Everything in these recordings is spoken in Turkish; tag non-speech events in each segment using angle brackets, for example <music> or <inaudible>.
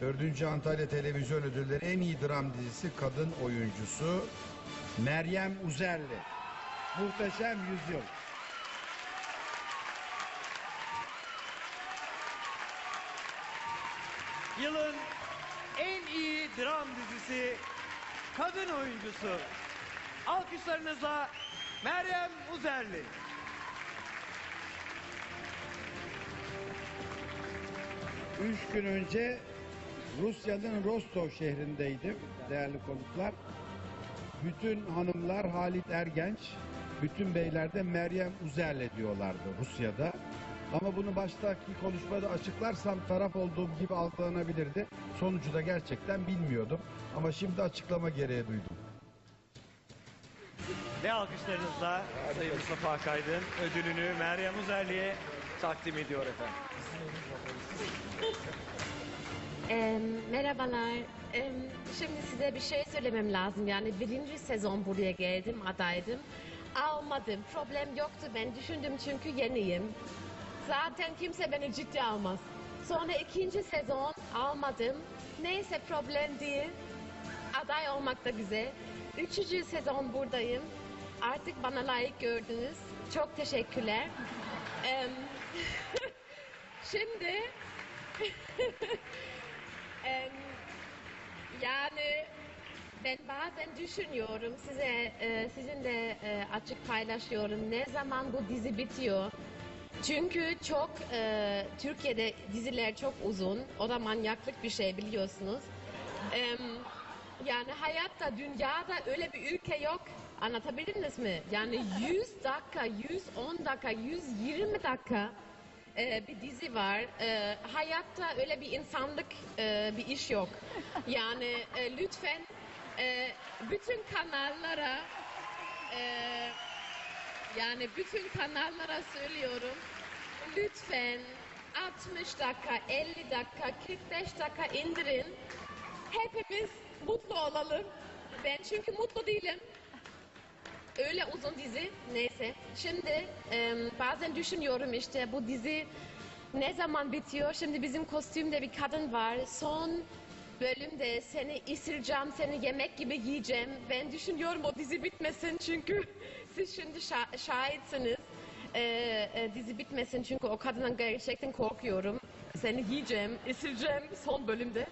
4. Antalya Televizyon Ödülleri en iyi dram dizisi kadın oyuncusu Meryem Uzerli. Muhteşem Yüzyıl. Yılın en iyi dram dizisi kadın oyuncusu. Alkışlarınızla Meryem Uzerli. Üç gün önce Rusya'nın Rostov şehrindeydim değerli konuklar. Bütün hanımlar Halit Ergenç, bütün beyler de Meryem Uzerli diyorlardı Rusya'da. Ama bunu baştaki konuşmada açıklarsam taraf olduğum gibi algılanabilirdi. Sonucu da gerçekten bilmiyordum. Ama şimdi açıklama gereği duydum. Ve alkışlarınızla Sayın Mustafa Akaydın ödülünü Meryem Uzerli'ye takdim ediyor efendim. Em, merhabalar. Em, şimdi size bir şey söylemem lazım. Yani birinci sezon buraya geldim, adaydım. Almadım. Problem yoktu. Ben düşündüm çünkü yeniyim. Zaten kimse beni ciddi almaz. Sonra ikinci sezon almadım. Neyse problem değil. Aday olmak da güzel. Üçüncü sezon buradayım. Artık bana layık gördünüz. Çok teşekkürler. Em, <laughs> şimdi <laughs> yani ben bazen düşünüyorum size e, sizinle e, açık paylaşıyorum ne zaman bu dizi bitiyor. Çünkü çok e, Türkiye'de diziler çok uzun. O da manyaklık bir şey biliyorsunuz. Em, yani hayatta dünyada öyle bir ülke yok. Anlatabildiniz mi? Yani 100 dakika, 110 dakika, 120 dakika e, bir dizi var. E, hayatta öyle bir insanlık e, bir iş yok. Yani e, lütfen e, bütün kanallara e, yani bütün kanallara söylüyorum. Lütfen 60 dakika, 50 dakika, 45 dakika indirin. Hepimiz mutlu olalım. Ben çünkü mutlu değilim. Öyle uzun dizi. Neyse. Şimdi e, bazen düşünüyorum işte bu dizi ne zaman bitiyor? Şimdi bizim kostümde bir kadın var. Son bölümde seni ısıracağım, seni yemek gibi yiyeceğim. Ben düşünüyorum o dizi bitmesin çünkü <laughs> siz şimdi şa- şahitsiniz. E, e, dizi bitmesin çünkü o kadından gerçekten korkuyorum. Seni yiyeceğim, ısıracağım son bölümde.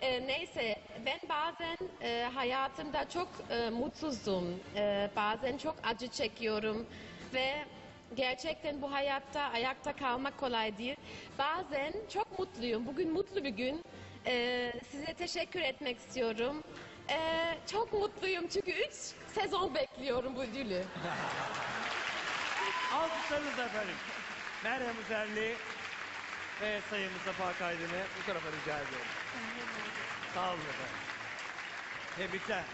E, neyse ben bazen e, hayatımda çok e, mutsuzdum. E, bazen çok acı çekiyorum ve gerçekten bu hayatta ayakta kalmak kolay değil. Bazen çok mutluyum. Bugün mutlu bir gün. E, size teşekkür etmek istiyorum. E, çok mutluyum çünkü 3 sezon bekliyorum bu ödülü. <laughs> Alkışlarınızla efendim. Meryem Uzerli ve Sayın Mustafa Akaydın'ı bu tarafa rica ediyorum. Sağ olun efendim. Tebrikler.